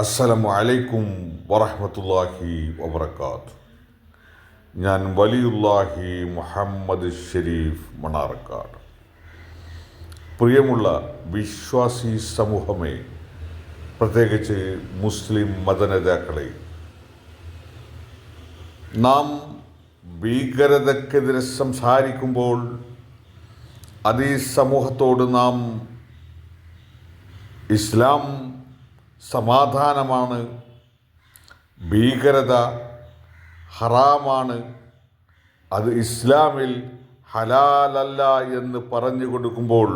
അസ്സലാമു അലൈക്കും വറഹ്മത്തുള്ളാഹി വബർക്കാത്ത് ഞാൻ വലിയുല്ലാഹി മുഹമ്മദ് ഷെരീഫ് മണാർക്കാട്. പ്രിയമുള്ള വിശ്വാസി സമൂഹമേ പ്രത്യേകിച്ച് മുസ്ലിം മതനേതാക്കളെ നാം ഭീകരതക്കെതിരെ സംസാരിക്കുമ്പോൾ അത് സമൂഹത്തോട് നാം ഇസ്ലാം സമാധാനമാണ് ഭീകരത ഹറാമാണ് അത് ഇസ്ലാമിൽ ഹലാലല്ല എന്ന് പറഞ്ഞു കൊടുക്കുമ്പോൾ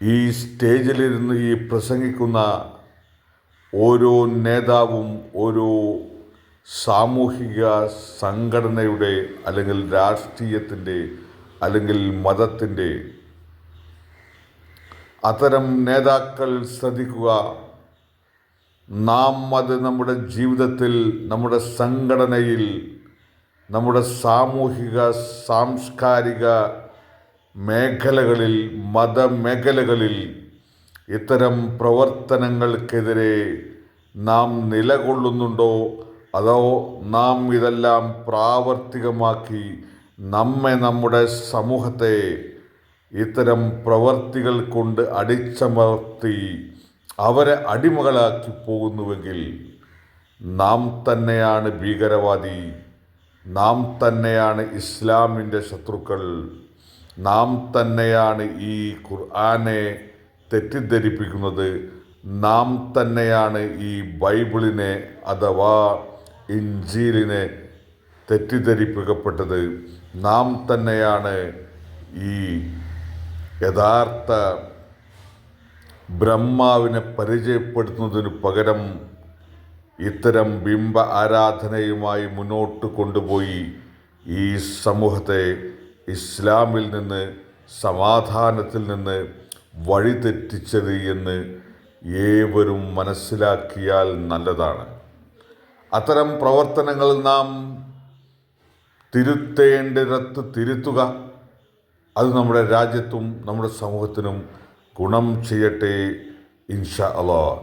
ഈ സ്റ്റേജിലിരുന്ന് ഈ പ്രസംഗിക്കുന്ന ഓരോ നേതാവും ഓരോ സാമൂഹിക സംഘടനയുടെ അല്ലെങ്കിൽ രാഷ്ട്രീയത്തിന്റെ അല്ലെങ്കിൽ മതത്തിന്റെ അത്തരം നേതാക്കൾ ശ്രദ്ധിക്കുക. നാം അത് നമ്മുടെ ജീവിതത്തിൽ നമ്മുടെ സംഘടനയിൽ നമ്മുടെ സാമൂഹിക സാംസ്കാരിക മേഖലകളിൽ മതമേഖലകളിൽ ഇത്തരം പ്രവർത്തനങ്ങൾക്കെതിരെ നാം നിലകൊള്ളുന്നുണ്ടോ? അതോ നാം ഇതെല്ലാം പ്രാവർത്തികമാക്കി നമ്മെ നമ്മുടെ സമൂഹത്തെ ഇത്തരം പ്രവർത്തികൾ കൊണ്ട് അടിച്ചമർത്തി അവരെ അടിമകളാക്കി പോകുന്നുവെങ്കിൽ നാം തന്നെയാണ് ഭീകരവാദി നാം തന്നെയാണ് ഇസ്ലാമിന്റെ ശത്രുക്കൾ നാം തന്നെയാണ് ഈ ഖുർആനെ തെറ്റിദ്ധരിപ്പിക്കുന്നത് നാം തന്നെയാണ് ഈ ബൈബിളിനെ അഥവാ ഇഞ്ചീലിനെ തെറ്റിദ്ധരിപ്പിക്കപ്പെട്ടത് നാം തന്നെയാണ് ഈ യഥാർത്ഥ ബ്രഹ്മാവിനെ പരിചയപ്പെടുത്തുന്നതിന് പകരം ഇത്തരം ബിംബ ആരാധനയുമായി മുന്നോട്ട് കൊണ്ടുപോയി ഈ സമൂഹത്തെ ഇസ്ലാമിൽ നിന്ന് സമാധാനത്തിൽ നിന്ന് വഴിതെറ്റിച്ചത് എന്ന് ഏവരും മനസ്സിലാക്കിയാൽ നല്ലതാണ്. അത്തരം പ്രവർത്തനങ്ങൾ നാം തിരുത്തേണ്ടിടത്ത് തിരുത്തുക. അത് നമ്മുടെ രാജ്യത്തും നമ്മുടെ സമൂഹത്തിനും ഗുണം ചെയ്യട്ടെ ഇൻഷാ അള്ളാഹ്